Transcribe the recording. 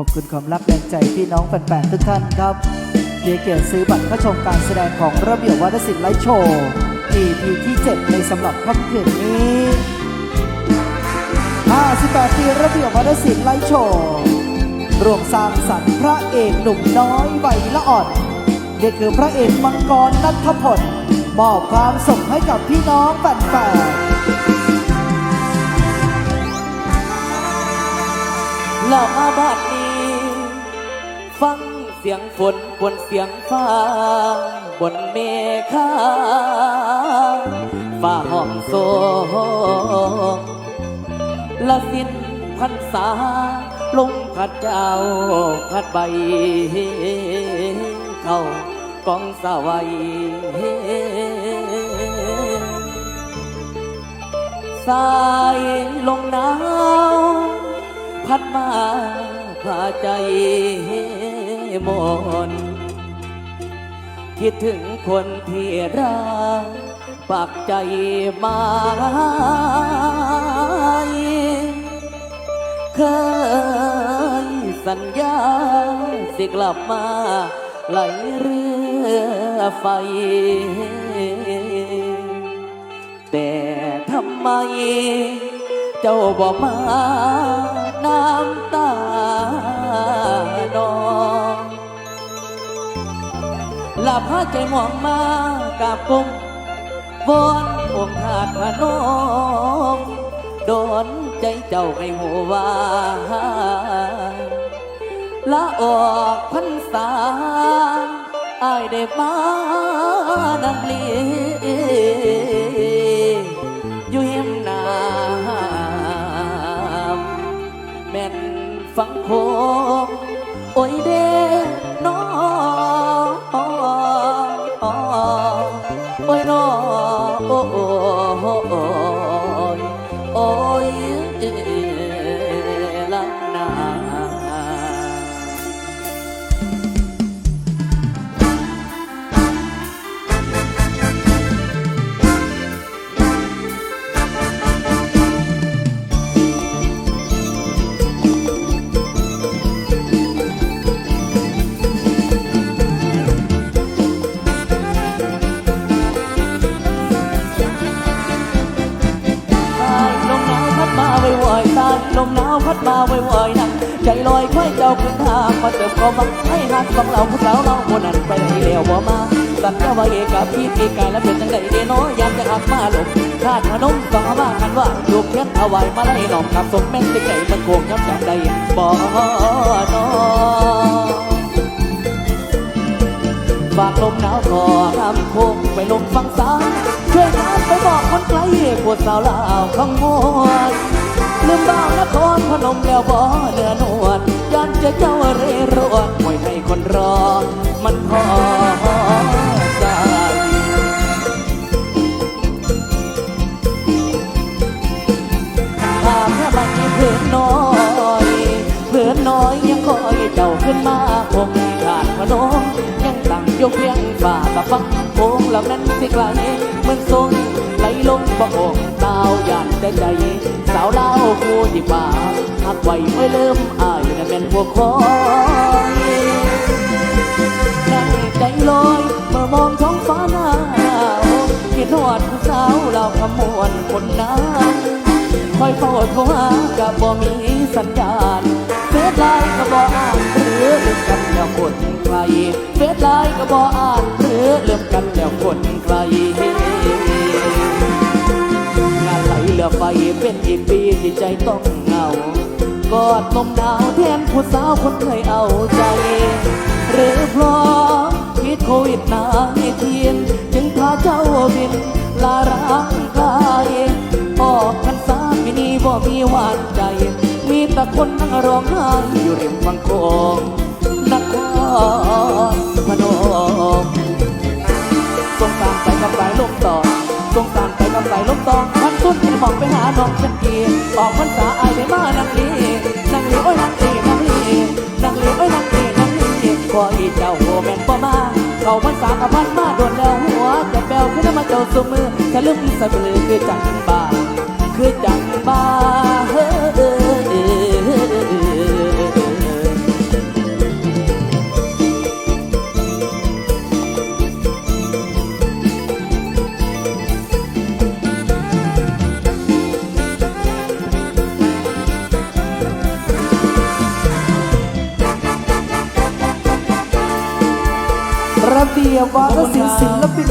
อบคุณความรักแรงใจพี่น้องแฟนๆทุกท่านครับเดียเกียรติซื้อบัตรเข้าชมการแสดงของระเบียบวัฒนศิลป์ไลฟ์โชว์ EP ที่ 7 ในสำหรับค่ำคืนนี้ 58 ปีระเบียบวัฒนศิลป์ไลฟ์โชว์รวมสร้างสรรค์พระเอกหนุ่มน้อยใบละอ่อนนี่คือพระเอกมังกรนัทพลมอบความสุขให้กับพี่น้องแฟนๆเรามาบ้านนี้ ฟังเสียงฝนบนเสียงฟ้า บนเมฆาฟ้าห้องโซงละสิ้นพันษาลงพัดเจ้าพัดใบเข้ากองสาวัยสายลมหนาวพัดมาพาใจ มนคิดถึงคนที่รักปากใจมาเคยสัญญาสิกลับมาไหลเรือไฟ แต่ทำไม เจ้าบอกมาน้ำตา ลาพาใจมองมากับกงวอนองค์ขาดพนมโดนใจเจ้าให้หัวว่าละออกพรรษาอายได้มานังลีอยู่เฮียมนามแม่นฟังโคงโอ้ยเด้ ยโอ้ ลมหนาวพัดมาไวๆนังใจลอยค่อยเจ้าขึ้นทางมาเติมความหวังให้หักของเราผู้สาวเราคนนั้นไปไหนแล้วบ่มาสัญญาไว้กับพี่ปีกายและเป็นจังใดเดน้อยยามจะอักมาหลบคาดขนมต้องมากันว่าลูกเทียนเอาไว้มาไล่หนอมกับสมแม่นติไก่มันโกงย้ำจำได้บ่นอฝากลมหนาวขอคำคงไปลมฟังสาช่วยถาไปบอกคนไกลปวดสาวลาวขโมยลืม บ้านนครพนมแล้วบ่เนื้อนวลย้อนจะเจ้าเรรวนปล่อยให้คนรอ มันพอใจหากแค่บัดนี้เพื่อนน้อยเพื่อนน้อยยังคอยเจ้าขึ้นมาคงขาดพนมยังตั้งยกเพียงฝ่าตะฟังโค้งเหล่านั้นสิไกลเหมือนทรงไหลลงบ่อกดาวหยาดแต่ใจ สาวเล่าวผู้ที่ป่าหักไว้ไม่เริ่มอายนั่นเป็นพวคอยนั่งใจลอยเมื่อมองท้องฟ้าหนาวคิดหอดผู้สาวเราขมวนคนนั้นคอยเฝ้าโทรหากับบ่มีสัญญาณเฟซไลน์ก็บ่อ่านหรือลืมกันแล้วคนใครเฟซไลน์ก็บ่อ่านหรือลืมกันแล้วคนใคร ไหลเป็นอีกปีที่ใจต้องเหงากอดนมหนาวแทนผู้สาวคนเคยเอาใจหรือเพราะพิษโควิดนาเทียน จึงพาเจ้าบินลาร่างกายออกพรรษามินีบ่มีหวานใจ มีแต่คนนั่งร้องไห้อยู่ริมฝั่งโขงนครพนมสงสารไปกับสายลมต่อสงสารไปกับสายลมต่อ นที่มองไปหาน้องฉันทีออกพรรษาอายได้มานังลีนังลีโอ้ยนังลีนังลีนังลีโอ้ยนังลีนังลีขออีเจ้าโหแม่นบ่มาเขาพรรษากับพันมาโดนแล้วหัวจะแปลวขึ้นมาเจ้าสมือทะลึ่งสะบือคือจังบาคือจังบา ระเบียบวาทศิลป์ศิลปิน